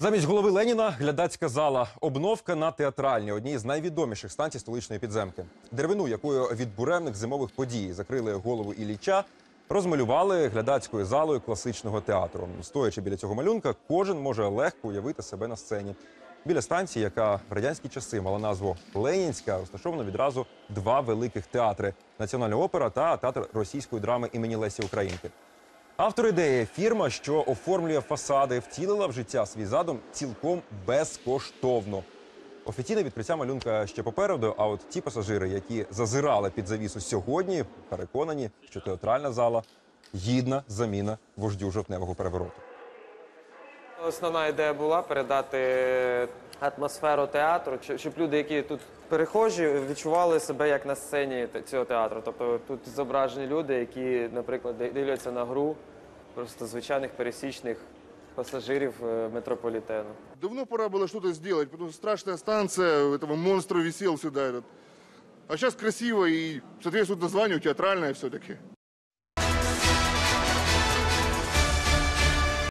Замість голови Леніна глядацька зала. Обновка на театральній, одній з найвідоміших станцій столичної підземки. Деревину, якою від буремних зимових подій закрили голову Ілліча, розмалювали глядацькою залою класичного театру. Стоячи біля цього малюнка, кожен може легко уявити себе на сцені. Біля станції, яка в радянські часи мала назву Ленінська, розташовано відразу два великих театри: Національна опера та театр російської драми імені Лесі Українки. Автор ідеї фірма, що оформлює фасади, втілила в життя свій задум цілком безкоштовно. Офіційне відкриття малюнка ще попереду. А от ті пасажири, які зазирали під завісу сьогодні, переконані, що театральна зала гідна заміна вождю жовтневого перевороту. Основна ідея була передати атмосферу театру, чи- щоб люди, які тут перехожі, відчували себе як на сцені те- цього театру. Тобто тут зображені люди, які, наприклад, ди- дивляться на гру просто звичайних пересічних пасажирів е, метрополітену. Давно пора было что-то сделать, потому что страшная станция, этого монстра висел сюда этот. А сейчас красиво и соответствует названию театральная все-таки.